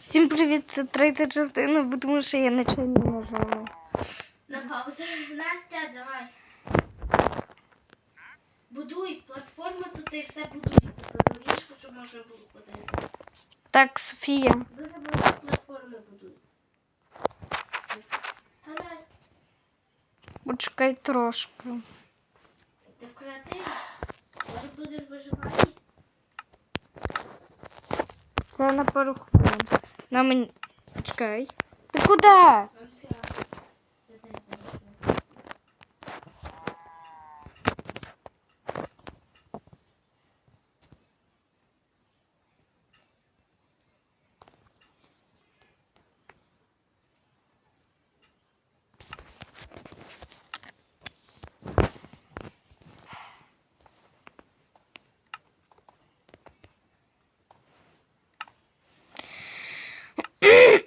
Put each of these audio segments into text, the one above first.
Всім привіт, це третя частина, бо тому що я нечайно нажала. На паузу. Настя, давай. Будуй платформу, тут і все будуй. Типу, щоб можна було ходити. Так, Софія. Дуже багато платформи будуй. Та Настя, Почекай трошки. ти в креативі? Може будеш виживати? Це на пару хвилин. На мені. Чекай. Ти куди?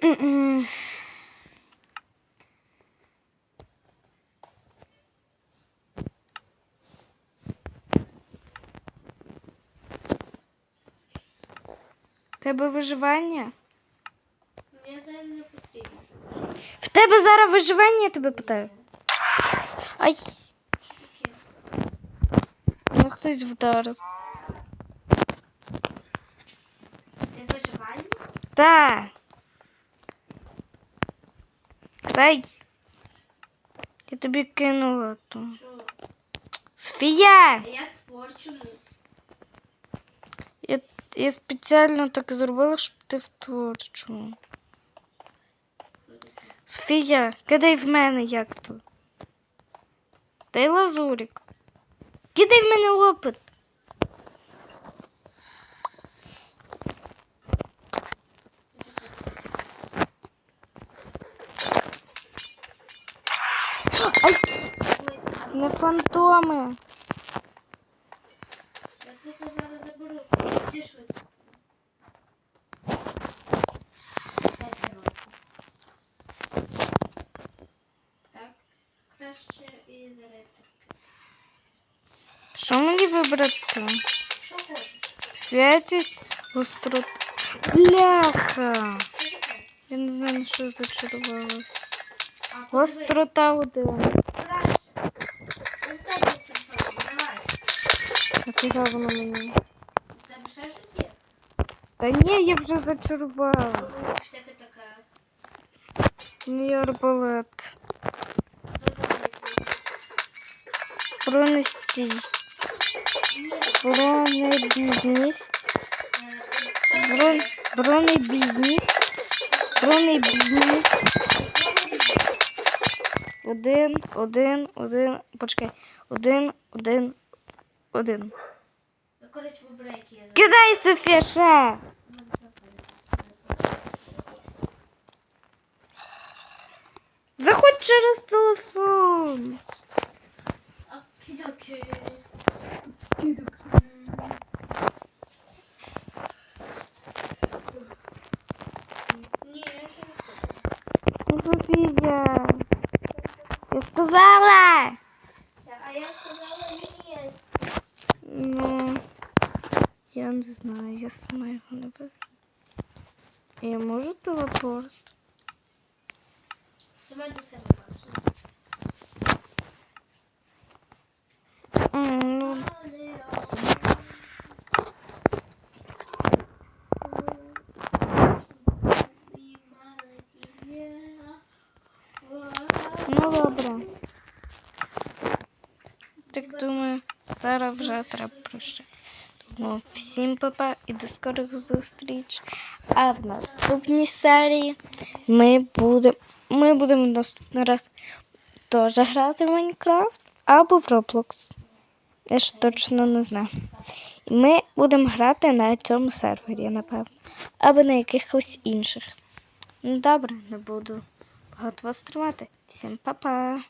Тебе виживання? Мені зараз не потрібно. В тебе зараз виживання, я тебе питаю. Ай, ну хтось вдарив. Ти виживальний? Та. Дай. Я тобі кинула ту. Що? Софія! Я творчому. Я, я спеціально так зробила, щоб ти в творчому. Софія, кидай в мене як тут. Дай лазурик. Кидай в мене опит. Ай, Ой, не фантоми. Я тут зараз заберу. Іди швидко. П'ять років. Так, краще і електрики. Що мені вибрати? Що хочеш? Святість, гострота. Бляха. Що таке? Я не знаю, на що я зачарувалась. А, подивись. Гострота один. Нафіга воно мені? Тебе ще щось є? Та ні, я вже зачарувала. Всяке таке. Мій арбалет. Ні, Бронебідність. Брон... Бронебідність. Бронебідність. Один, один, один. Почекай. Один, один, один. Ну. Кидай, Софія, ще! Заходь через телефон. Окей-доки. Ні, я ще не хочу. Ну, Софія. Я сказала. А я сказала ні. Ну, я не знаю, я сама його не вижу. Я можу телепорт? Сама до себе. М, Ну, ну добре. Так думаю, зараз вже треба прощати. Тому всім папа і до скорих зустріч. А в наступній серії ми будемо ми будемо наступний раз теж грати в Майнкрафт або в Roblox. Я ж точно не знаю. Ми будемо грати на цьому сервері, напевно. Або на якихось інших. Ну добре, не буду багато вас тримати. Всім па-па!